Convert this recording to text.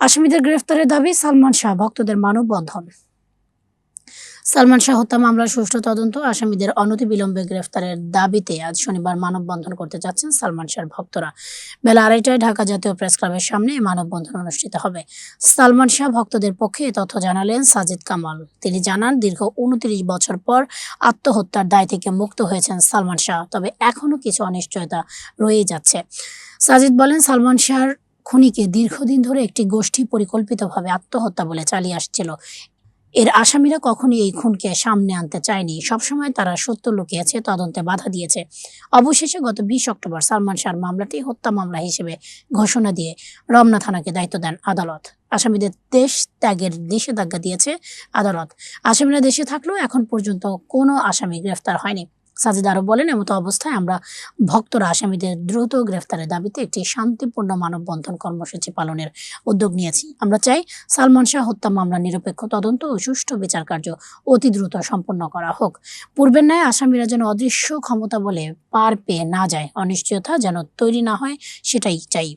আসামিদের গ্রেফতারের দাবি সালমান শাহ, ভক্তদের মানববন্ধন। সালমান শাহ হত্যা মামলার সুষ্ঠু তদন্ত, আসামিদের অনতিবিলম্বে গ্রেফতারের দাবিতে আজ শনিবার মানববন্ধন করতে যাচ্ছেন সালমান শাহর ভক্তরা। বেলা আড়াইটায় ঢাকা জাতীয় প্রেস ক্লাবের সামনে এই মানববন্ধন অনুষ্ঠিত হবে। সালমান শাহ ভক্তদের পক্ষে এ তথ্য জানালেন সাজিদ কামাল। তিনি জানান, দীর্ঘ উনত্রিশ বছর পর আত্মহত্যার দায় থেকে মুক্ত হয়েছেন সালমান শাহ, তবে এখনও কিছু অনিশ্চয়তা রয়ে যাচ্ছে। সাজিদ বলেন, সালমান শাহর খুনিকে দীর্ঘদিন ধরে একটি গোষ্ঠী পরিকল্পিতভাবে আত্মহত্যা বলে চালিয়ে আসছিল। এর আসামিরা কখনোই এই খুনকে সামনে আনতে চায়নি। সবসময় তারা সত্য লুকিয়েছে, তদন্তে বাধা দিয়েছে। অবশেষে গত বিশ অক্টোবর সালমান শাহর মামলাটি হত্যা মামলা হিসেবে ঘোষণা দিয়ে রমনা থানাকে দায়িত্ব দেন আদালত। আসামিদের দেশ ত্যাগের নিষেধাজ্ঞা দিয়েছে আদালত। আসামিরা দেশে থাকলেও এখন পর্যন্ত কোনো আসামি গ্রেফতার হয়নি। সাজিদ আরও বলেন, এমতো অবস্থায় আমরা ভক্তরা আসামিদের দ্রুত গ্রেফতারের দাবিতে একটি শান্তিপূর্ণ মানববন্ধন কর্মসূচি পালনের উদ্যোগ নিয়েছি। আমরা চাই সালমান শাহ হত্যা মামলা নিরপেক্ষ তদন্ত ও সুষ্ঠু বিচার কার্য অতি দ্রুত সম্পন্ন করা হোক। পূর্বের ন্যায় আসামিরা যেন অদৃশ্য ক্ষমতা বলে পার পেয়ে না যায়, অনিশ্চয়তা যেন তৈরি না হয়, সেটাই চাই।